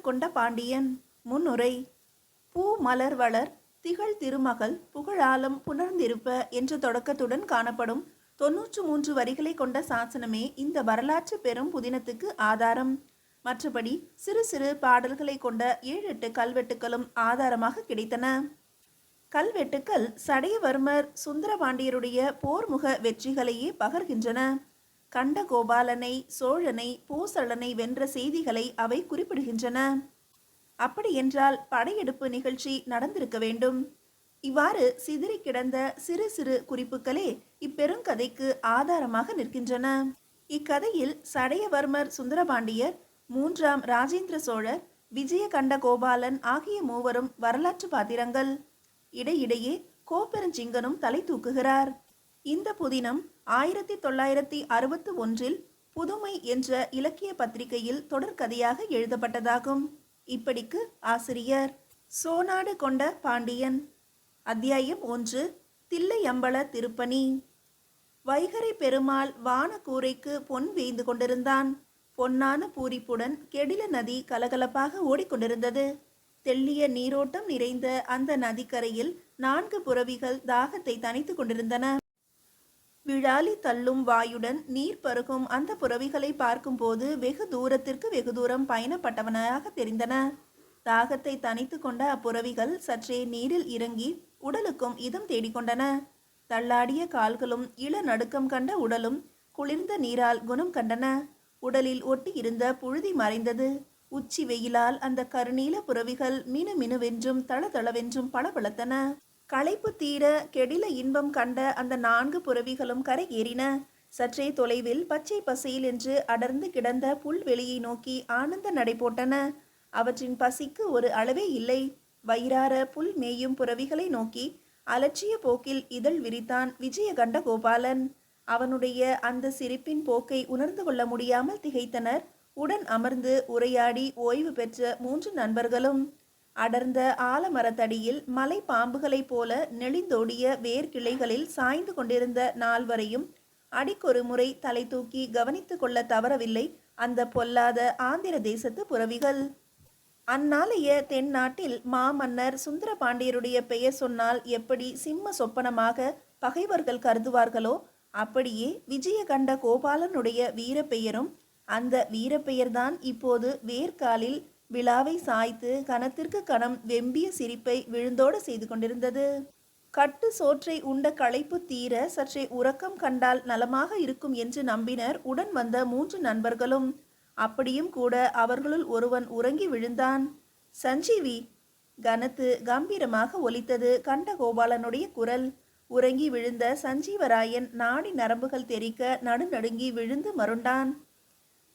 கொண்ட பாண்டியன் முன்னுரை பூ மலர் வளர் திகழ் திருமகள் புகழாலம் புணர்ந்திருப்ப என்ற தொடக்கத்துடன் காணப்படும் தொன்னூற்று மூன்று வரிகளை கொண்ட சாசனமே இந்த வரலாற்று பெரும் புதினத்துக்கு ஆதாரம். மற்றபடி சிறு சிறு பாடல்களை கொண்ட ஏழு எட்டு கல்வெட்டுக்களும் ஆதாரமாக கிடைத்தன. கல்வெட்டுக்கள் சடையவர்மர் சுந்தரபாண்டியருடைய போர்முக வெற்றிகளையே பகர்கின்றன. கண்டகோபாலனை சோழனை பூசளனை வென்ற செய்திகளை அவை குறிப்பிடுகின்றன. அப்படியென்றால் படையெடுப்பு நிகழ்ச்சி நடந்திருக்க வேண்டும். இவ்வாறு சிதறி கிடந்த சிறு சிறு குறிப்புகளே இப்பெருங்கதைக்கு ஆதாரமாக நிற்கின்றன. இக்கதையில் சடையவர்மர் சுந்தரபாண்டியர் மூன்றாம் ராஜேந்திர சோழர் விஜயகண்ட கோபாலன் ஆகிய மூவரும் வரலாற்று பாத்திரங்கள். இடையிடையே கோப்பெருஞ்சிங்கனும் தலை தூக்குகிறார். இந்த புதினம் ஆயிரத்தி தொள்ளாயிரத்தி அறுபத்தி ஒன்றில் புதுமை என்ற இலக்கிய பத்திரிகையில் தொடர்கதையாக எழுதப்பட்டதாகும். இப்படிக்கு ஆசிரியர் சோனாடு கொண்ட பாண்டியன். அத்தியாயம் ஒன்று தில்லையம்பல திருப்பணி. வைகரை பெருமாள் வானக்கூரைக்கு பொன் வேய்ந்து கொண்டிருந்தான். பொன்னான பூரிப்புடன் கெடில நதி கலகலப்பாக ஓடிக்கொண்டிருந்தது. தெள்ளிய நீரோட்டம் நிறைந்த அந்த நதிக்கரையில் நான்கு புறவிகள் தாகத்தை தணித்துக் கொண்டிருந்தன. விழாலி தள்ளும் வாயுடன் நீர் பருகும் அந்த புறவிகளை பார்க்கும்போது வெகு தூரத்திற்கு வெகு தூரம் பயணப்பட்டவனாக தெரிந்தன. தாகத்தை தனித்து கொண்ட அப்புறவிகள் சற்றே நீரில் இறங்கி உடலுக்கும் இதம் தேடிக்கொண்டன. தள்ளாடிய கால்களும் இள நடுக்கம் கண்ட உடலும் குளிர்ந்த நீரால் குணம் கண்டன. உடலில் ஒட்டி இருந்த புழுதி மறைந்தது. உச்சி வெயிலால் அந்த கருநீல புறவிகள் மினு மினுவென்றும் தளதளவென்றும் பளபளத்தன. களைப்பு தீர கெடில இன்பம் கண்ட அந்த நான்கு புறவிகளும் கரை ஏறின. சற்றே தொலைவில் பச்சை பசையில் என்று அடர்ந்து கிடந்த புல்வெளியை நோக்கி ஆனந்த நடை போட்டன. அவற்றின் பசிக்கு ஒரு அளவே இல்லை. வயிறார புல் மேயும் புறவிகளை நோக்கி அலட்சிய போக்கில் இதழ் விரித்தான் விஜயகண்ட கோபாலன். அவனுடைய அந்த சிரிப்பின் போக்கை உணர்ந்து கொள்ள முடியாமல் திகைத்தனர். உடன் அமர்ந்து உரையாடி ஓய்வு பெற்ற மூன்று நண்பர்களும். அடர்ந்த ஆலமரத்தடியில் மலை பாம்புகளைப் போல நெளிந்தோடிய வேர்கிளைகளில் சாய்ந்து கொண்டிருந்த நால்வரையும் அடிக்கொரு முறை தலை தூக்கி கவனித்து கொள்ள தவறவில்லை அந்த பொல்லாத ஆந்திர தேசத்து புறவிகள். அந்நாளைய தென்னாட்டில் மாமன்னர் சுந்தர பாண்டியருடைய பெயர் சொன்னால் எப்படி சிம்ம சொப்பனமாக பகைவர்கள் கருதுவார்களோ அப்படியே விஜயகண்ட கோபாலனுடைய வீரப்பெயரும் அந்த வீரப்பெயர்தான் இப்போது வேர்க்காலில் விழாவை சாய்த்து கணத்திற்கு கணம் வெம்பிய சிரிப்பை விழுந்தோடு செய்து கொண்டிருந்தது. கட்டு சோற்றை உண்ட களைப்பு தீர சற்றே உறக்கம் கண்டால் நலமாக இருக்கும் என்று நம்பினர் உடன் வந்த மூன்று நண்பர்களும். அப்படியும் கூட அவர்களுள் ஒருவன் உறங்கி விழுந்தான். சஞ்சீவி கனத்து கம்பீரமாக ஒலித்தது கண்டகோபாலனுடைய குரல். உறங்கி விழுந்த சஞ்சீவராயன் நாடி நரம்புகள் தெறிக்க நடுநடுங்கி விழுந்து மருண்டான்.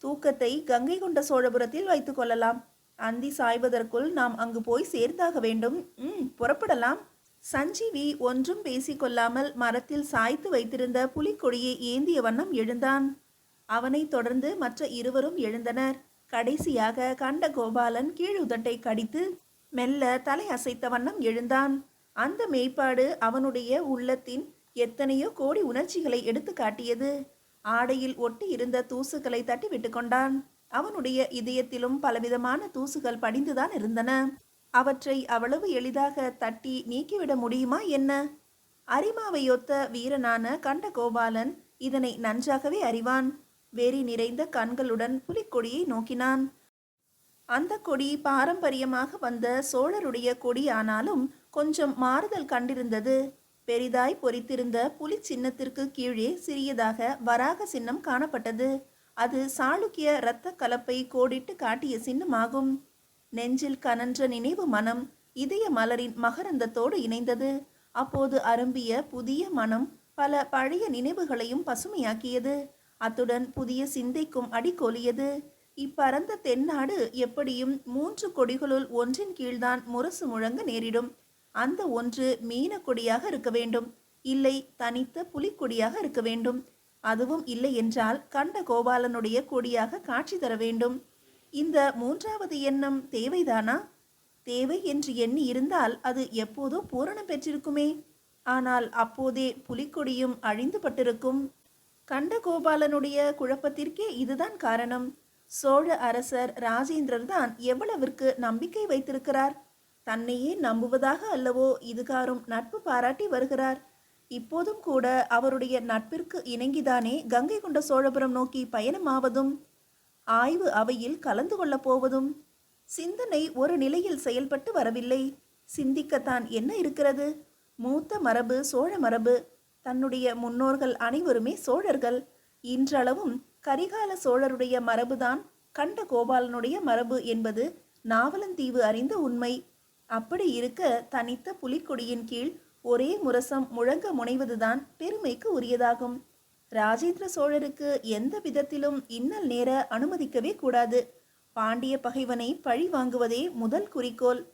தூக்கத்தை கங்கை கொண்ட சோழபுரத்தில் வைத்துக் கொள்ளலாம். அந்தி சாய்வதற்குள் நாம் அங்கு போய் சேர்ந்தாக வேண்டும். ம் புறப்படலாம். சஞ்சீவி ஒன்றும் பேசிக்கொள்ளாமல் மரத்தில் சாய்த்து வைத்திருந்த புலிக்கொடியை ஏந்திய வண்ணம் எழுந்தான். அவனைத் தொடர்ந்து மற்ற இருவரும் எழுந்தனர். கடைசியாக கண்ட கோபாலன் கீழுதட்டை கடித்து மெல்ல தலை அசைத்த வண்ணம் எழுந்தான். அந்த மேய்ப்பாடு அவனுடைய உள்ளத்தின் எத்தனையோ கோடி உணர்ச்சிகளை எடுத்து காட்டியது. ஆடையில் ஒட்டி இருந்த தூசுகளை தட்டி விட்டு கொண்டான். அவனுடைய இதயத்திலும் பலவிதமான தூசுகள் படிந்துதான் இருந்தன. அவற்றை அவ்வளவு எளிதாக தட்டி நீக்கிவிட முடியுமா என்ன? அரிமாவையொத்த வீரனான கண்டகோபாலன் இதனை நன்றாகவே அறிவான். வெறி நிறைந்த கண்களுடன் புலிக்கொடியை நோக்கினான். அந்த கொடி பாரம்பரியமாக வந்த சோழருடைய கொடி ஆனாலும் கொஞ்சம் மாறுதல் கண்டிருந்தது. பெரிதாய் பொறித்திருந்த புலி சின்னத்திற்கு கீழே சிறியதாக வராக சின்னம் காணப்பட்டது. அது சாளுக்கிய இரத்த கலப்பை கோடிட்டு காட்டிய சின்னமாகும். நெஞ்சில் கனன்ற நினைவு மனம் இதய மலரின் மகரந்தத்தோடு இணைந்தது. அப்போது அரும்பிய புதிய மனம் பல பழைய நினைவுகளையும் பசுமையாக்கியது. அத்துடன் புதிய சிந்தைக்கும் அடிக்கோலியது இப்பரந்த தென்னாடு எப்படியும் மூன்று கொடிகளுள் ஒன்றின் கீழ்தான் முரசு முழங்க நேரிடும். அந்த ஒன்று மீனக்கொடியாக இருக்க வேண்டும். இல்லை தனித்த புலிக்கொடியாக இருக்க வேண்டும். அதுவும் இல்லை என்றால் கண்ட கோபாலனுடைய கொடியாக காட்சி தர வேண்டும். இந்த மூன்றாவது எண்ணம் தேவைதானா? தேவை என்று எண்ணி இருந்தால் அது எப்போதோ பூரணம் பெற்றிருக்குமே. ஆனால் அப்போதே புலிக்கொடியும் அழிந்து பட்டிருக்கும் கண்டகோபாலனுடைய குழப்பத்திற்கே இதுதான் காரணம். சோழ அரசர் ராஜேந்திரர் தான் எவ்வளவிற்கு நம்பிக்கை வைத்திருக்கிறார்? தன்னையே நம்புவதாக அல்லவோ இதுகாரும் நட்பு பாராட்டி வருகிறார்? இப்போதும் கூட அவருடைய நட்பிற்கு இணங்கிதானே கங்கை கொண்ட சோழபுரம் நோக்கி பயணமாவதும்? ஆய்வு அவையில் கலந்து கொள்ளப் போவதும்? சிந்தனை ஒரு நிலையில் செயல்பட்டு வரவில்லை. சிந்திக்கத்தான் என்ன இருக்கிறது? மூத்த மரபு சோழ மரபு தன்னுடைய முன்னோர்கள் அனைவருமே சோழர்கள். இன்றளவும் கரிகால சோழருடைய மரபுதான் கண்ட கோபாலனுடைய மரபு என்பது நாவலந்தீவு அறிந்த உண்மை. அப்படி இருக்க தனித்த புலிக்கொடியின் கீழ் ஒரே முரசம் முழங்க முனைவதுதான் பெருமைக்கு உரியதாகும். ராஜேந்திர சோழருக்கு எந்த விதத்திலும் இன்னல் நேர அனுமதிக்கவே கூடாது. பாண்டிய பகைவனை பழி வாங்குவதே முதல் குறிக்கோள்.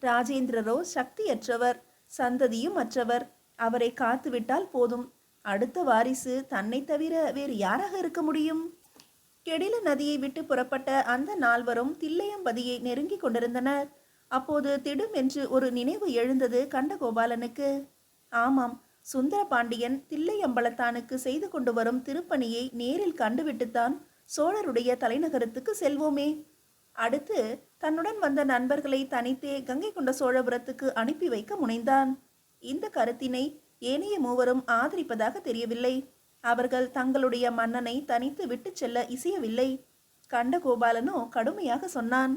ராஜேந்திரரோ சக்தியற்றவர் சந்ததியும் அற்றவர். அவரை காத்துவிட்டால் போதும். அடுத்த வாரிசு தன்னை தவிர வேறு யாராக இருக்க முடியும்? கெடில நதியை விட்டு புறப்பட்ட அந்த நால்வரும் தில்லையம்பதியை நெருங்கிக் கொண்டிருந்தனர். அப்போது திடும் என்று ஒரு நினைவு எழுந்தது கண்டகோபாலனுக்கு ஆமாம் சுந்தர பாண்டியன் தில்லையம்பலத்தானுக்கு செய்து கொண்டு வரும் திருப்பணியை நேரில் கண்டுவிட்டுத்தான் சோழருடைய தலைநகரத்துக்கு செல்வோமே. அடுத்து தன்னுடன் வந்த நண்பர்களை தனித்தே கங்கை கொண்ட சோழபுரத்துக்கு அனுப்பி வைக்க முனைந்தான். இந்த கருத்தினை ஏனைய மூவரும் ஆதரிப்பதாக தெரியவில்லை. அவர்கள் தங்களுடைய மன்னனை தனித்து விட்டுச் செல்ல இசையவில்லை. கண்டகோபாலனோ கடுமையாக சொன்னான்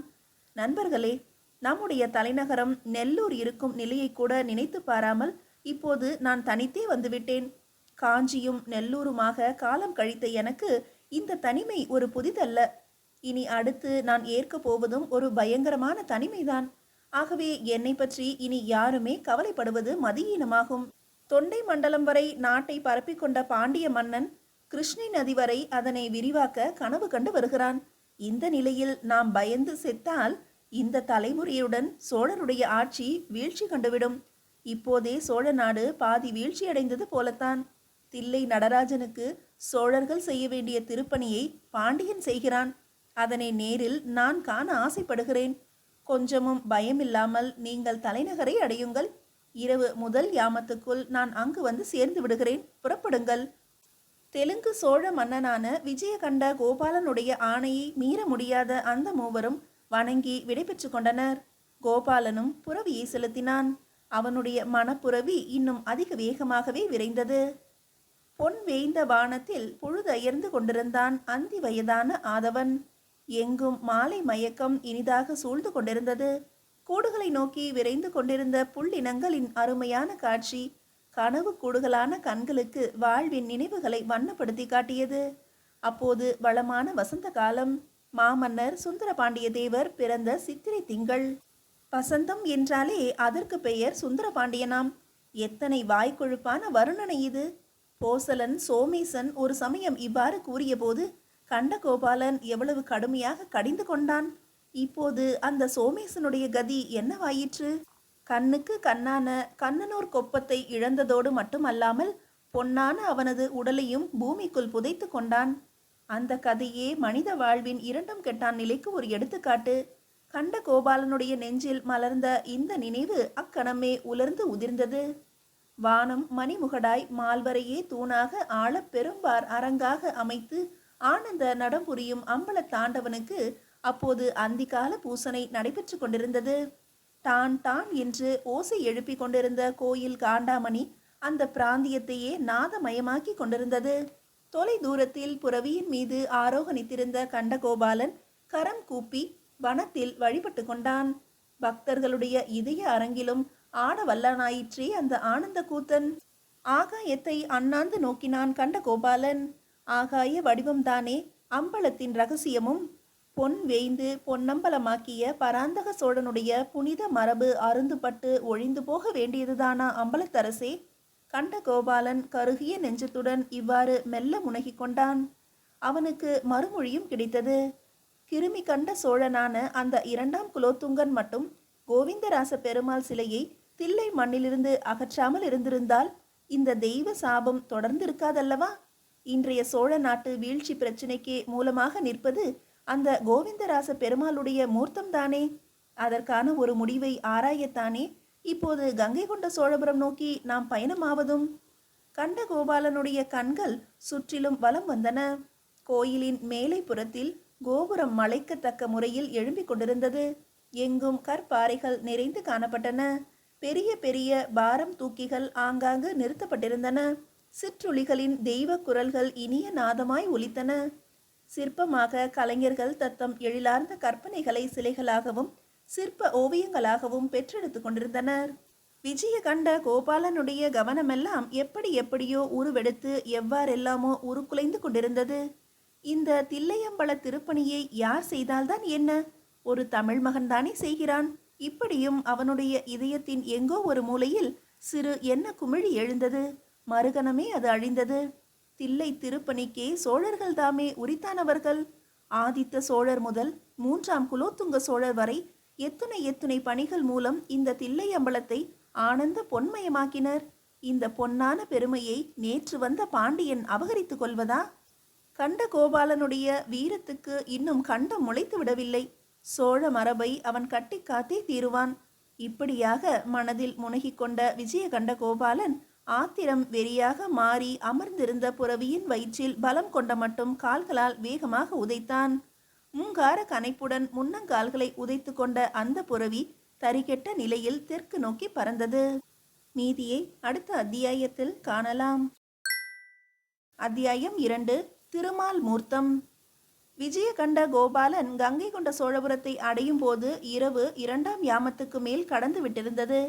நண்பர்களே நம்முடைய தலைநகரம் நெல்லூர் இருக்கும் நிலையை கூட நினைத்து பாராமல் இப்போது நான் தனித்தே வந்துவிட்டேன். காஞ்சியும் நெல்லூருமாக காலம் கழித்த எனக்கு இந்த தனிமை ஒரு புதிதல்ல. இனி அடுத்து நான் ஏற்கப் போவதும் ஒரு பயங்கரமான தனிமைதான். ஆகவே என்னை பற்றி இனி யாருமே கவலைப்படுவது மதியீனமாகும். தொண்டை மண்டலம் வரை நாட்டை பரப்பிக்கொண்ட பாண்டிய மன்னன் கிருஷ்ணை நதி வரை அதனை விரிவாக்க கனவு கண்டு வருகிறான். இந்த நிலையில் நாம் பயந்து செத்தால் இந்த தலைமுறையுடன் சோழருடைய ஆட்சி வீழ்ச்சி கண்டுவிடும். இப்போதே சோழ நாடு பாதி வீழ்ச்சியடைந்தது போலத்தான். தில்லை நடராஜனுக்கு சோழர்கள் செய்ய வேண்டிய திருப்பணியை பாண்டியன் செய்கிறான். அதனை நேரில் நான் காண ஆசைப்படுகிறேன். கொஞ்சமும் பயமில்லாமல் நீங்கள் தலைநகரை அடையுங்கள். இரவு முதல் யாமத்துக்குள் நான் அங்கு வந்து சேர்ந்து விடுகிறேன். புறப்படுங்கள். தெலுங்கு சோழ மன்னனான விஜயகண்ட கோபாலனுடைய ஆணையை மீற முடியாத அந்த மூவரும் வணங்கி விடைபெற்று கொண்டனர். கோபாலனும் புறவியை செலுத்தினான். அவனுடைய மனப்புறவி இன்னும் அதிக வேகமாகவே விரைந்தது. பொன் வேய்ந்த வானத்தில் பொழுதயர்ந்து கொண்டிருந்தான் அந்தி வயதான ஆதவன். எங்கும் மாலை மயக்கம் இனிதாக சூழ்ந்து கொண்டிருந்தது. கூடுகளை நோக்கி விரைந்து கொண்டிருந்த புள்ளினங்களின் அருமையான காட்சி கனவு கூடுகளான கண்களுக்கு வாழ்வின் நினைவுகளை வண்ணப்படுத்தி காட்டியது. அப்போது வளமான வசந்த காலம். மாமன்னர் சுந்தரபாண்டிய தேவர் பிறந்த சித்திரை திங்கள். வசந்தம் என்றாலே அதற்கு பெயர் சுந்தரபாண்டியனாம். எத்தனை வாய்க்கொழுப்பான வருணனை இது. போசலன் சோமேசன் ஒரு சமயம் இவ்வாறு கூறியபோது கண்டகோபாலன் எவ்வளவு கடுமையாக கடிந்து கொண்டான். இப்போது அந்த சோமேசனுடைய கதி என்னவாயிற்று. கண்ணுக்கு கண்ணான கண்ணனூர் கொப்பத்தை இழந்ததோடு மட்டுமல்லாமல் பொன்னான அவனது உடலையும் பூமிக்குள் புதைத்து கொண்டான். அந்த கதையே மனித வாழ்வின் இரண்டும் கெட்டான் நிலைக்கு ஒரு எடுத்துக்காட்டு. கண்ட கோபாலனுடைய நெஞ்சில் மலர்ந்த இந்த நினைவு அக்கணமே உலர்ந்து உதிர்ந்தது. வானம் மணிமுகடாய் மால்வரையே தூணாக ஆழ பெரும்பார் அரங்காக அமைத்து ஆனந்த நடம்புரியும் அம்பல தாண்டவனுக்கு அப்போது அந்திகால பூசனை நடைபெற்று கொண்டிருந்தது. டான் டான் என்று ஓசை எழுப்பி கொண்டிருந்த கோயில் காண்டாமணி அந்த பிராந்தியத்தையே நாதமயமாக்கி கொண்டிருந்தது. தொலை தூரத்தில் புறவியின் மீது ஆரோகணித்திருந்த கண்டகோபாலன் கரம் கூப்பி வனத்தில் வழிபட்டு கொண்டான். பக்தர்களுடைய இதய அரங்கிலும் ஆட வல்லனாயிற்றே அந்த ஆனந்த கூத்தன் ஆகாயத்தை அண்ணாந்து நோக்கினான் கண்டகோபாலன். ஆகாய வடிவம்தானே அம்பலத்தின் ரகசியமும். பொன் வேய்ந்து பொன்னம்பலமாக்கிய பராந்தக சோழனுடைய புனித மரபு அருந்துபட்டு ஒழிந்து போக வேண்டியதுதானா அம்பலத்தரசே? கண்ட கோபாலன் கருகிய நெஞ்சத்துடன் இவ்வாறு மெல்ல முனகிக் கொண்டான் அவனுக்கு மறுமொழியும் கிடைத்தது. கிருமி கண்ட சோழனான அந்த இரண்டாம் குலோத்துங்கன் மட்டும் கோவிந்தராச பெருமாள் சிலையை தில்லை மண்ணிலிருந்து அகற்றாமல் இருந்திருந்தால் இந்த தெய்வ சாபம் தொடர்ந்து இருக்காதல்லவா இன்றைய சோழ நாட்டு வீழ்ச்சி பிரச்சினைக்கு மூலமாக நிற்பது அந்த கோவிந்தராச பெருமாளுடைய மூர்த்தம்தானே? அதற்கான ஒரு முடிவை ஆராயத்தானே இப்போது கங்கை கொண்ட சோழபுரம் நோக்கி நாம் பயணமாவதும்? கண்டகோபாலனுடைய கண்கள் சுற்றிலும் வலம் வந்தன. கோயிலின் மேலை புறத்தில் கோபுரம் மலைக்கத்தக்க முறையில் எழும்பிக் கொண்டிருந்தது. எங்கும் கற்பாறைகள் நிறைந்து காணப்பட்டன. பெரிய பெரிய பாரம் தூக்கிகள் ஆங்காங்கு நிறுத்தப்பட்டிருந்தன. சிற்றுளிகளின் தெய்வ குரல்கள் இனிய நாதமாய் ஒலித்தன. சிற்பமாக கலைஞர்கள் தத்தம் எழிலார்ந்த கற்பனைகளை சிலைகளாகவும் சிற்ப ஓவியங்களாகவும் பெற்றெடுத்துக் கொண்டிருந்தனர். விஜய கண்ட கோபாலனுடைய கவனமெல்லாம் எப்படி எப்படியோ உருவெடுத்து எவ்வாறெல்லாமோ உருக்குலைந்து கொண்டிருந்தது. இந்த தில்லையம்பல திருப்பணியை யார் செய்தால்தான் என்ன? ஒரு தமிழ் மகன்தானே செய்கிறான். இப்படியும் அவனுடைய இதயத்தின் எங்கோ ஒரு மூலையில் சிறு என்ன குமிழி எழுந்தது. மறுகணமே அது அழிந்தது. தில்லை திருப்பணிக்கே சோழர்கள் தாமே உரித்தானவர்கள். ஆதித்த சோழர் முதல் மூன்றாம் குலோத்துங்க சோழர் வரை எத்துணை எத்துணை பணிகள் மூலம் இந்த தில்லை அம்பலத்தை ஆனந்த பொன்மயமாக்கினர். இந்த பொன்னான பெருமையை நேற்று வந்த பாண்டியன் அபகரித்துக் கொள்வதா? கண்ட கோபாலனுடைய வீரத்துக்கு இன்னும் கண்டம் முளைத்து விடவில்லை. சோழ மரபை அவன் கட்டி காத்தே தீருவான். இப்படியாக மனதில் முனகிக்கொண்ட விஜயகண்ட கோபாலன் ஆத்திரம் வெறியாக மாறி அமர்ந்திருந்த புறவியின் வயிற்றில் பலம் கொண்ட மட்டும் கால்களால் வேகமாக உதைத்தான். மூங்கார கனைப்புடன் முன்னங்கால்களை உதைத்து கொண்ட அந்த புறவி தரிகெட்ட நிலையில் தெற்கு நோக்கி பறந்தது. மீதியை அடுத்த அத்தியாயத்தில் காணலாம். அத்தியாயம் இரண்டு திருமால் மூர்த்தம். விஜயகண்ட கோபாலன் கங்கை கொண்ட சோழபுரத்தை அடையும் போது இரவு இரண்டாம் யாமத்துக்கு மேல் கடந்து விட்டிருந்தது.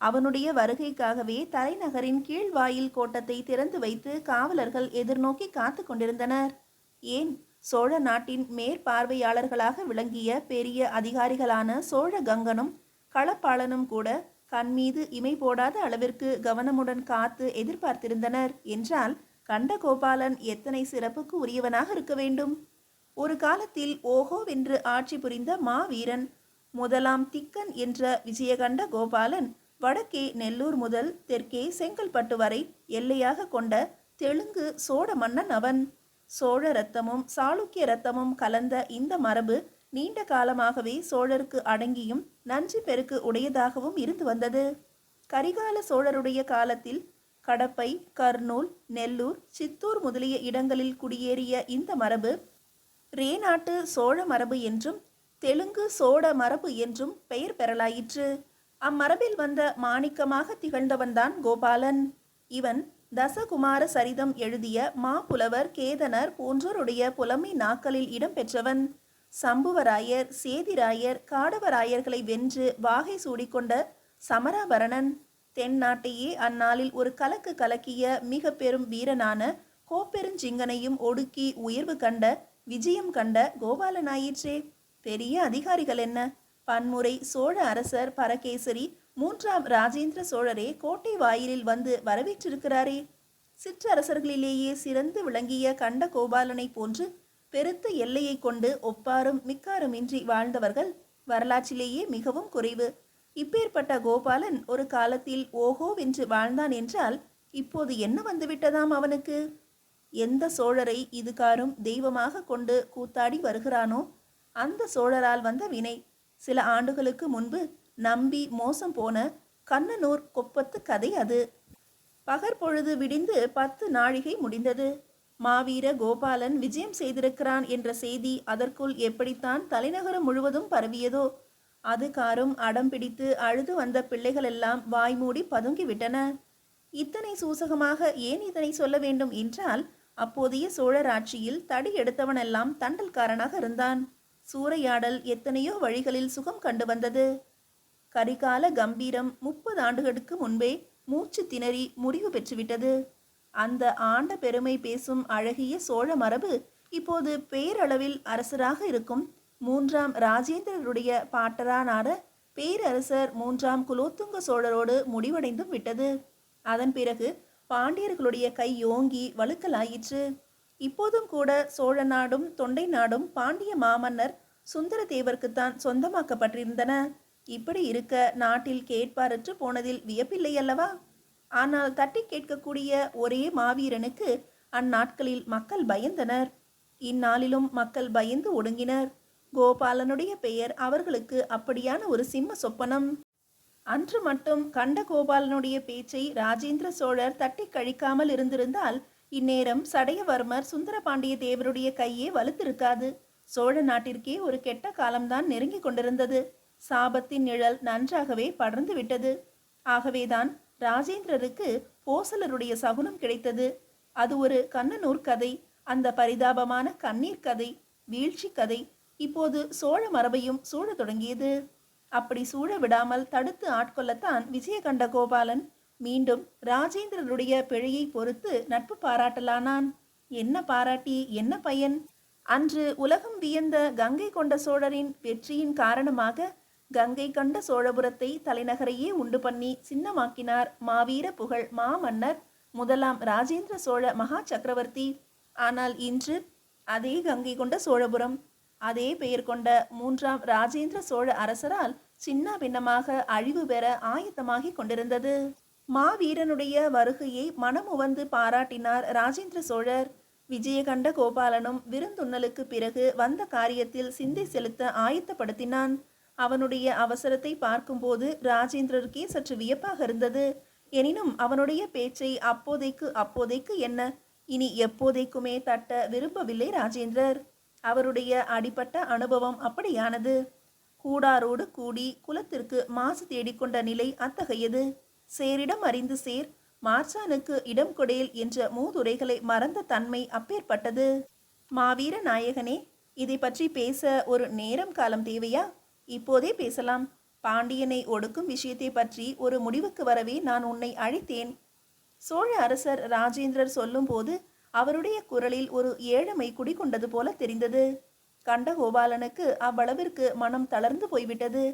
அவனுடைய வருகைக்காகவே தலைநகரின் கீழ்வாயில் கோட்டத்தை திறந்து வைத்து காவலர்கள் எதிர்நோக்கி காத்து கொண்டிருந்தனர். ஏன்? சோழ நாட்டின் மேற்பார்வையாளர்களாக விளங்கிய பெரிய அதிகாரிகளான சோழ கங்கனும் களப்பாளனும் கூட கண் மீது இமை போடாத அளவிற்கு கவனமுடன் காத்து எதிர்பார்த்திருந்தனர். என்றால் கண்ட கோபாலன் எத்தனை சிறப்புக்கு உரியவனாக இருக்க வேண்டும்? ஒரு காலத்தில் ஓஹோவென்று ஆட்சி புரிந்த மாவீரன் முதலாம் திக்கன் என்ற விஜயகண்ட கோபாலன் வடக்கே நெல்லூர் முதல் தெற்கே செங்கல்பட்டு வரை எல்லையாக கொண்ட தெலுங்கு சோழ மன்னன் அவன். சோழ ரத்தமும் சாளுக்கிய ரத்தமும் கலந்த இந்த மரபு நீண்ட காலமாகவே சோழருக்கு அடங்கியும் நன்றி பெருக்கு உடையதாகவும் இருந்து வந்தது. கரிகால சோழருடைய காலத்தில் கடப்பை கர்னூல் நெல்லூர் சித்தூர் முதலிய இடங்களில் குடியேறிய இந்த மரபு ரேநாட்டு சோழ மரபு என்றும் தெலுங்கு சோழ மரபு என்றும் பெயர் பெறலாயிற்று. அம்மரபில் வந்த மாணிக்கமாக திகழ்ந்தவன்தான் கோபாலன். இவன் தசகுமார சரிதம் எழுதிய மாப்புலவர் கேதனர் போன்றோருடைய புலமை நாக்களில் இடம்பெற்றவன். சம்புவராயர் சேதிராயர் காடவராயர்களை வென்று வாகை சூடிக்கொண்ட சமராபரணன். தென்னாட்டையே அந்நாளில் ஒரு கலக்கு கலக்கிய மிக பெரும் வீரனான கோப்பெருஞ்சிங்கனையும் ஒடுக்கி உயர்வு கண்ட விஜயம் கண்ட கோபாலனாயிற்றே. பெரிய அதிகாரிகள் என்ன? பன்முறை சோழ அரசர் பரகேசரி மூன்றாம் ராஜேந்திர சோழரே கோட்டை வாயிலில் வந்து வரவேற்றிருக்கிறாரே. சிற்றரசர்களிலேயே சிறந்து விளங்கிய கண்ட கோபாலனை போன்று பெருத்த எல்லையை கொண்டு ஒப்பாரும் மிக்காருமின்றி வாழ்ந்தவர்கள் வரலாற்றிலேயே மிகவும் குறைவு. இப்பேற்பட்ட கோபாலன் ஒரு காலத்தில் ஓஹோவென்று வாழ்ந்தான் என்றால் இப்போது என்ன வந்துவிட்டதாம் அவனுக்கு? எந்த சோழரை இதுகாரும் தெய்வமாக கொண்டு கூத்தாடி வருகிறானோ அந்த சோழரால் வந்த வினை. சில ஆண்டுகளுக்கு முன்பு நம்பி மோசம் போன கண்ணனூர் கொப்பத்து கதை அது. பகற்பொழுது விடிந்து பத்து நாழிகை முடிந்தது. மாவீர கோபாலன் விஜயம் செய்திருக்கிறான் என்ற செய்தி அதற்குள் எப்படித்தான் தலைநகரம் முழுவதும் பரவியதோ அது காரும் அடம் பிடித்து அழுது வந்த பிள்ளைகளெல்லாம் வாய்மூடி பதுங்கிவிட்டன. இத்தனை சூசகமாக ஏன் இதனை சொல்ல வேண்டும் என்றால் அப்போதைய சோழராட்சியில் தடி எடுத்தவனெல்லாம் தண்டல்காரனாக இருந்தான். சூறையாடல் எத்தனையோ வழிகளில் சுகம் கண்டு வந்தது. கரிகால கம்பீரம் முப்பது ஆண்டுகளுக்கு முன்பே மூச்சு திணறி முடிவு பெற்றுவிட்டது. அந்த ஆண்ட பெருமை பேசும் அழகிய சோழ மரபு இப்போது பேரளவில் அரசராக இருக்கும் மூன்றாம் ராஜேந்திரருடைய பாட்டரானார பேரரசர் மூன்றாம் குலோத்துங்க சோழரோடு முடிவடைந்தும் விட்டது. அதன் பிறகு பாண்டியர்களுடைய கை யோங்கி வழுக்கலாயிற்று. இப்போதும் கூட சோழ நாடும் தொண்டை நாடும் பாண்டிய மாமன்னர் சுந்தரதேவருக்குத்தான் சொந்தமாக்கப்பட்டிருந்தன. இப்படி இருக்க நாட்டில் கேட்பாரற்று போனதில் வியப்பில்லை அல்லவா? ஆனால் தட்டி கேட்கக்கூடிய ஒரே மாவீரனுக்கு அந்நாட்களில் மக்கள் பயந்தனர். இந்நாளிலும் மக்கள் பயந்து ஒடுங்கினர். கோபாலனுடைய பெயர் அவர்களுக்கு அப்படியான ஒரு சிம்ம சொப்பனம். அன்று மட்டும் கண்ட கோபாலனுடைய பேச்சை ராஜேந்திர சோழர் தட்டி கழிக்காமல் இருந்திருந்தால் இந்நேரம் சடையவர்மர் சுந்தரபாண்டிய தேவருடைய கையே வலுத்திருக்காது. சோழ நாட்டிற்கே ஒரு கெட்ட காலம்தான் நெருங்கிக் கொண்டிருந்தது. சாபத்தின் நிழல் நன்றாகவே படர்ந்து விட்டது ஆகவேதான் ராஜேந்திரருக்கு போசலருடைய சகுனம் கிடைத்தது. அது ஒரு கண்ணனூர் கதை அந்த பரிதாபமான கண்ணீர் கதை வீழ்ச்சி கதை. இப்போது சோழ மரபையும் சூழ தொடங்கியது. அப்படி சூழ விடாமல் தடுத்து ஆட்கொள்ளத்தான் விஜயகண்ட கோபாலன். மீண்டும் ராஜேந்திரருடைய பிழையை பொறுத்து நட்பு பாராட்டலானான். என்ன பாராட்டி என்ன பயன்? அன்று உலகம் வியந்த கங்கை கொண்ட சோழரின் வெற்றியின் காரணமாக கங்கை கண்ட சோழபுரத்தை தலைநகரையே உண்டு பண்ணி சின்னமாக்கினார் மாவீர புகழ் மாமன்னர். முதலாம் ராஜேந்திர சோழ மகா சக்கரவர்த்தி. ஆனால் இன்று அதே கங்கை கொண்ட சோழபுரம் அதே பெயர் கொண்ட மூன்றாம் ராஜேந்திர சோழ அரசரால் சின்ன பின்னமாக அழிவு பெற ஆயத்தமாகிக் கொண்டிருந்தது. மாவீரனுடைய வருகையை மனமுவந்து பாராட்டினார் ராஜேந்திர சோழர். விஜயகண்ட கோபாலனும் விருந்துண்ணலுக்கு பிறகு வந்த காரியத்தில் சிந்தை செலுத்த ஆயத்தப்படுத்தினான். அவனுடைய அவசரத்தை பார்க்கும்போது ராஜேந்திரருக்கே சற்று வியப்பாக இருந்தது. எனினும் அவனுடைய பேச்சை அப்போதைக்கு அப்போதைக்கு என்ன? இனி எப்போதைக்குமே தட்ட விரும்பவில்லை ராஜேந்திரர். அவருடைய அடிப்பட்ட அனுபவம் அப்படியானது. கூடாரோடு கூடி குலத்திற்கு மாசு தேடிக்கொண்ட நிலை அத்தகையது. சேரிடம் அறிந்து சேர் மார்ச்சானுக்கு இடம் கொடேல் என்ற மூதுரைகளை மறந்த தன்மை அப்பேற்பட்டது. மாவீர நாயகனே இதை பற்றி பேச ஒரு நேரம் காலம் தேவையா? இப்போதே பேசலாம். பாண்டியனை ஒடுக்கும் விஷயத்தை பற்றி ஒரு முடிவுக்கு வரவே நான் உன்னை அழைத்தேன். சோழ அரசர் ராஜேந்திரர் சொல்லும்போது அவருடைய குரலில் ஒரு ஏழமை குடிகொண்டது போல தெரிந்தது. கண்டகோபாலனுக்கு அவ்வளவிற்கு மனம் தளர்ந்து போய்விட்டது.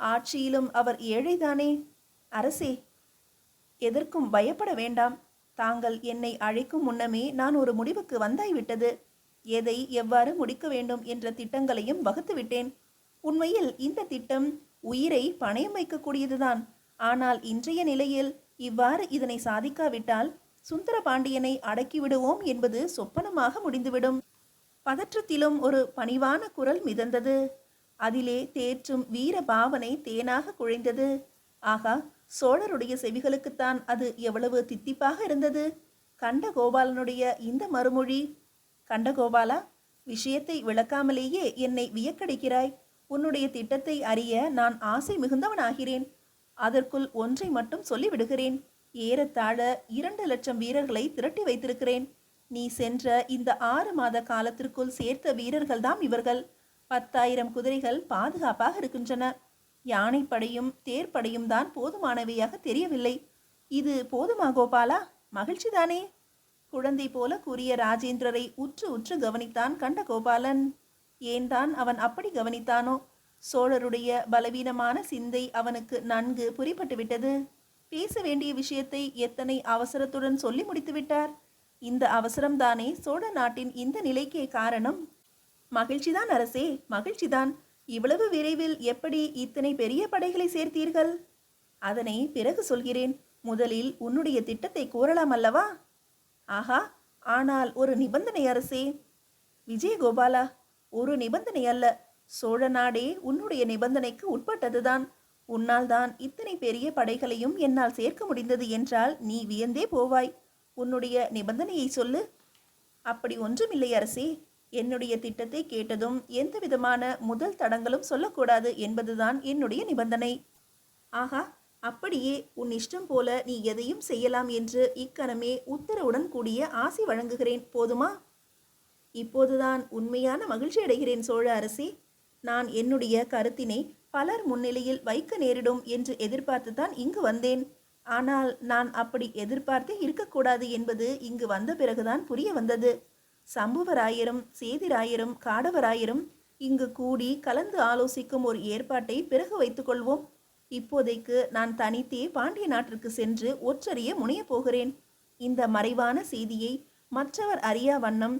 ஆட்சியிலும் அவர் ஏழைதானே? அரசே எதற்கும் பயப்பட வேண்டாம். தாங்கள் என்னை அழைக்கும் முன்னமே நான் ஒரு முடிவுக்கு வந்தாய்விட்டது. எதை எவ்வாறு முடிக்க வேண்டும் என்ற திட்டங்களையும் வகுத்துவிட்டேன். உண்மையில் இந்த திட்டம் உயிரை பணயம் வைக்கக்கூடியதுதான். ஆனால் இன்றைய நிலையில் இவ்வாறு இதனை சாதிக்காவிட்டால் சுந்தர பாண்டியனை அடக்கிவிடுவோம் என்பது சொப்பனமாக முடிந்துவிடும். பதற்றத்திலும் ஒரு பணிவான குரல் மிதந்தது. அதிலே தேற்றும் வீர பாவனை தேனாக குழைந்தது. ஆகா சோழருடைய செவிகளுக்குத்தான் அது எவ்வளவு தித்திப்பாக இருந்தது. கண்டகோபாலனுடைய இந்த மறுமொழி கண்டகோபாலா விஷயத்தை விளக்காமலேயே என்னை வியக்கடிக்கிறாய். உன்னுடைய திட்டத்தை அறிய நான் ஆசை மிகுந்தவனாகிறேன். அதற்குள் ஒன்றை மட்டும் சொல்லிவிடுகிறேன். ஏறத்தாழ இரண்டு லட்சம் வீரர்களை திரட்டி வைத்திருக்கிறேன். நீ சென்ற இந்த ஆறு மாத காலத்திற்குள் சேர்த்த வீரர்கள்தாம் இவர்கள். பத்தாயிரம் குதிரைகள் பாதுகாப்பாக இருக்கின்றன. யானைப்படையும் தேர்ப்படையும் தான் போதுமானவையாக தெரியவில்லை. இது போதுமா கோபாலா? மகிழ்ச்சிதானே குழந்தை போல கூறிய ராஜேந்திரரை உற்று உற்று கவனித்தான் கண்ட கோபாலன். ஏன் தான் அவன் அப்படி கவனித்தானோ? சோழருடைய பலவீனமான சிந்தை அவனுக்கு நன்கு புரிபட்டு விட்டது பேச வேண்டிய விஷயத்தை எத்தனை அவசரத்துடன் சொல்லி முடித்துவிட்டார் இந்த அவசரம்தானே சோழ நாட்டின் இந்த நிலைக்கே காரணம்? மகிழ்ச்சிதான் அரசே மகிழ்ச்சிதான். இவ்வளவு விரைவில் எப்படி இத்தனை பெரிய படைகளை சேர்த்தீர்கள்? அதனை பிறகு சொல்கிறேன். முதலில் உன்னுடைய திட்டத்தை கூறலாம் அல்லவா? ஆஹா ஆனால் ஒரு நிபந்தனை அரசே. விஜயகோபாலா ஒரு நிபந்தனை அல்ல. சோழ நாடே உன்னுடைய நிபந்தனைக்கு உட்பட்டதுதான். உன்னால் தான் இத்தனை பெரிய படைகளையும் என்னால் சேர்க்க முடிந்தது என்றால் நீ வியந்தே போவாய். உன்னுடைய நிபந்தனையை சொல்லு. அப்படி ஒன்றுமில்லை அரசே. என்னுடைய திட்டத்தை கேட்டதும் எந்த விதமான முதல் தடங்களும் சொல்லக்கூடாது என்பதுதான் என்னுடைய நிபந்தனை. ஆகா அப்படியே உன் இஷ்டம் போல நீ எதையும் செய்யலாம் என்று இக்கணமே உத்தரவுடன் கூடிய ஆசை வழங்குகிறேன். போதுமா? இப்போதுதான் உண்மையான மகிழ்ச்சி அடைகிறேன் சோழ அரசி. நான் என்னுடைய கருத்தினை பலர் முன்னிலையில் வைக்க நேரிடும் என்று எதிர்பார்த்துதான் இங்கு வந்தேன். ஆனால் நான் அப்படி எதிர்பார்த்தே இருக்கக்கூடாது என்பது இங்கு வந்த பிறகுதான் புரிய வந்தது. சம்புவராயரும் சேதிராயரும் காடவராயரும் இங்கு கூடி கலந்து ஆலோசிக்கும் ஒரு ஏற்பாட்டை பிறகு வைத்துக்கொள்வோம் இப்போதைக்கு நான் தனித்தே பாண்டிய நாட்டிற்கு சென்று ஒற்றறிய முனையப் போகிறேன். இந்த மறைவான செய்தியை மற்றவர் அறியா வண்ணம்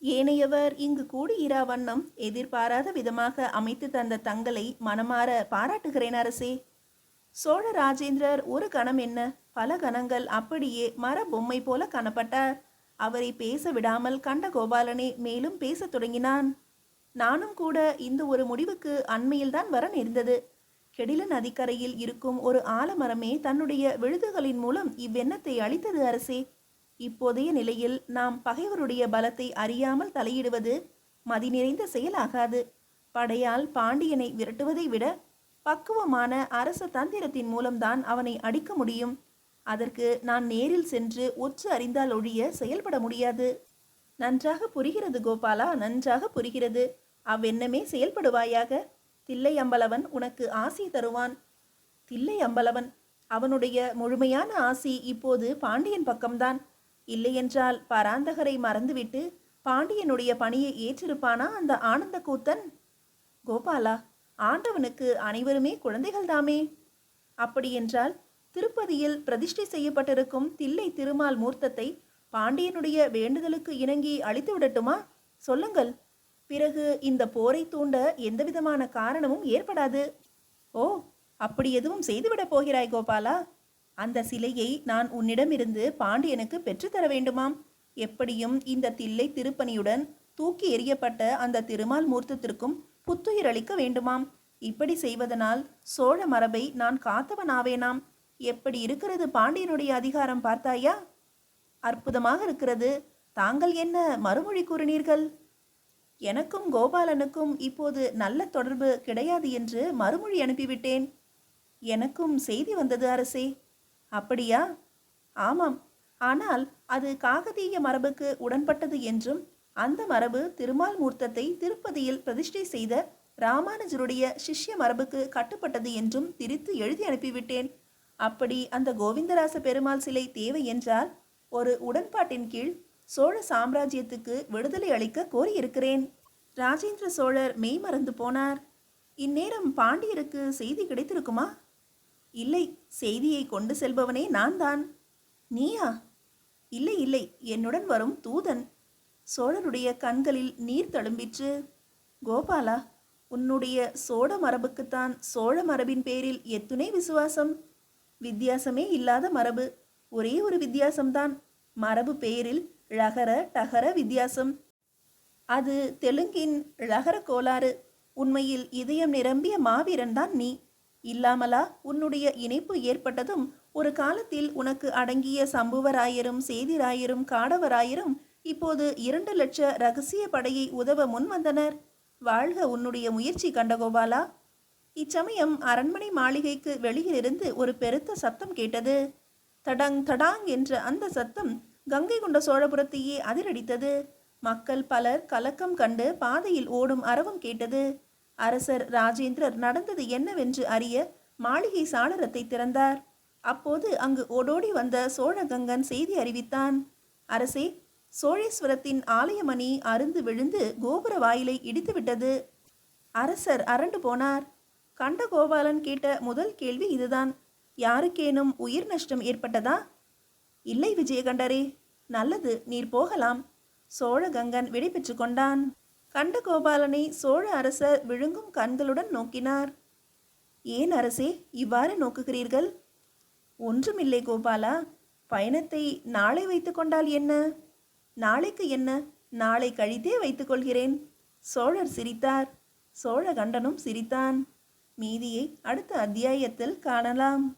ஏனையவர் இங்கு கூடியிரா வண்ணம் எதிர்பாராத விதமாக அமைத்து தந்த தங்களை மனமாற பாராட்டுகிறேன் அரசே. சோழ ராஜேந்திரர் ஒரு கணம் என்ன? பல கணங்கள் அப்படியே மர பொம்மை போல காணப்பட்டார். அவரை பேச விடாமல் கண்ட கோபாலனே மேலும் பேசத் தொடங்கினான். நானும் கூட இந்த ஒரு முடிவுக்கு அண்மையில்தான் வர நேர்ந்தது. கெடில நதிக்கரையில் இருக்கும் ஒரு ஆலமரமே தன்னுடைய விழுதுகளின் மூலம் இவ்வெண்ணத்தை அளித்தது அரசே. இப்போதைய நிலையில் நாம் பகைவருடைய பலத்தை அறியாமல் தலையிடுவது மதி நிறைந்த செயலாகாது. படையால் பாண்டியனை விரட்டுவதை விட பக்குவமான அரச தந்திரத்தின் மூலம்தான் அவனை அடிக்க முடியும். அதற்கு நான் நேரில் சென்று ஒற்று அறிந்தால் ஒழிய செயல்பட முடியாது. நன்றாக புரிகிறது கோபாலா நன்றாக புரிகிறது. அவ்வெண்ணமே செயல்படுவாயாக. தில்லை அம்பலவன் உனக்கு ஆசி தருவான். தில்லை அம்பலவன் அவனுடைய முழுமையான ஆசி இப்போது பாண்டியன் பக்கம்தான். இல்லையென்றால் பராந்தகரை மறந்துவிட்டு பாண்டியனுடைய பணியை ஏற்றிருப்பானா அந்த ஆனந்த கூத்தன் கோபாலா ஆண்டவனுக்கு அனைவருமே குழந்தைகள்தாமே. அப்படியென்றால் திருப்பதியில் பிரதிஷ்டை செய்யப்பட்டிருக்கும் தில்லை திருமால் மூர்த்தத்தை பாண்டியனுடைய வேண்டுதலுக்கு இணங்கி அழித்து விடட்டுமா? சொல்லுங்கள். பிறகு இந்த போரை தூண்ட எந்தவிதமான காரணமும் ஏற்படாது. ஓ அப்படி எதுவும் செய்துவிடப் போகிறாய் கோபாலா? அந்த சிலையை நான் உன்னிடமிருந்து பாண்டியனுக்கு பெற்றுத்தர வேண்டுமாம். எப்படியும் இந்த தில்லை திருப்பணியுடன் தூக்கி எறியப்பட்ட அந்த திருமால் மூர்த்தத்திற்கும் புத்துயிர் அளிக்க வேண்டுமாம். இப்படி செய்வதனால் சோழ மரபை நான் காத்தவனாவேனாம். எப்படி இருக்கிறது பாண்டியனுடைய அதிகாரம் பார்த்தாயா? அற்புதமாக இருக்கிறது. தாங்கள் என்ன மறுமொழி கூறினீர்கள்? எனக்கும் கோபாலனுக்கும் இப்போது நல்ல தொடர்பு கிடையாது என்று மறுமொழி அனுப்பிவிட்டேன். எனக்கும் செய்தி வந்தது அரசே. அப்படியா? ஆமாம். ஆனால் அது காகதீய மரபுக்கு உடன்பட்டது என்றும் அந்த மரபு திருமால் மூர்த்தத்தை திருப்பதியில் பிரதிஷ்டை செய்த ராமானுஜருடைய சிஷ்ய மரபுக்கு கட்டுப்பட்டது என்றும் திரித்து எழுதி அனுப்பிவிட்டேன். அப்படி அந்த கோவிந்தராச பெருமாள் சிலை தேவை என்றால் ஒரு உடன்பாட்டின் கீழ் சோழ சாம்ராஜ்யத்துக்கு விடுதலை அளிக்க கோரியிருக்கிறேன். ராஜேந்திர சோழர் மெய் மறந்து போனார். இந்நேரம் பாண்டியருக்கு செய்தி கிடைத்திருக்குமா? இல்லை செய்தியை கொண்டு செல்பவனே நான் தான் நீயா? இல்லை இல்லை என்னுடன் வரும் தூதன். சோழருடைய கண்களில் நீர் தழும்பிற்று. கோபாலா உன்னுடைய சோழ மரபுக்குத்தான் சோழ மரபின் பேரில் எத்துணை விசுவாசம்? வித்தியாசமே இல்லாத மரபு ஒரே ஒரு வித்தியாசம்தான். மரபு பெயரில் ழகர டகர வித்தியாசம். அது தெலுங்கின் ழகர கோளாறு. உண்மையில் இதயம் நிரம்பிய மாவீரன் தான் நீ. இல்லாமலா? உன்னுடைய இணைப்பு ஏற்பட்டதும் ஒரு காலத்தில் உனக்கு அடங்கிய சம்புவராயரும் சேதிராயரும் காடவராயரும் இப்போது இரண்டு லட்ச ரகசிய படையை உதவ முன் வந்தனர் வாழ்க உன்னுடைய முயற்சி கண்டகோபாலா. இச்சமயம் அரண்மனை மாளிகைக்கு வெளியிலிருந்து ஒரு பெருத்த சத்தம் கேட்டது. தடங் தடாங் என்ற அந்த சத்தம் கங்கை கொண்ட சோழபுரத்தையே அதிரடித்தது. மக்கள் பலர் கலக்கம் கண்டு பாதையில் ஓடும் அரவம் கேட்டது. அரசர் ராஜேந்திரர் நடந்தது என்னவென்று அறிய மாளிகை சாளரத்தை திறந்தார். அப்போது அங்கு ஓடோடி வந்த சோழகங்கன் செய்தி அறிவித்தான். அரசே சோழேஸ்வரத்தின் ஆலயமணி அருந்து விழுந்து கோபுர வாயிலை இடித்துவிட்டது அரசர் அரண்டு போனார். கண்டகோபாலன் கேட்ட முதல் கேள்வி இதுதான். யாருக்கேனும் உயிர் நஷ்டம் ஏற்பட்டதா? இல்லை விஜயகண்டரே நல்லது நீர் போகலாம். சோழகங்கன் விடை பெற்று கொண்டான். கண்டகோபாலனை சோழ அரசர் விழுங்கும் கண்களுடன் நோக்கினார். ஏன் அரசே இவ்வாறு நோக்குகிறீர்கள்? ஒன்றுமில்லை கோபாலா பயணத்தை நாளை வைத்துக்கொண்டால் என்ன? நாளைக்கு என்ன? நாளை கழித்தே வைத்துக் கொள்கிறேன். சோழர் சிரித்தார். சோழ கண்டனும் சிரித்தான். மீதியை அடுத்த அத்தியாயத்தில் காணலாம்.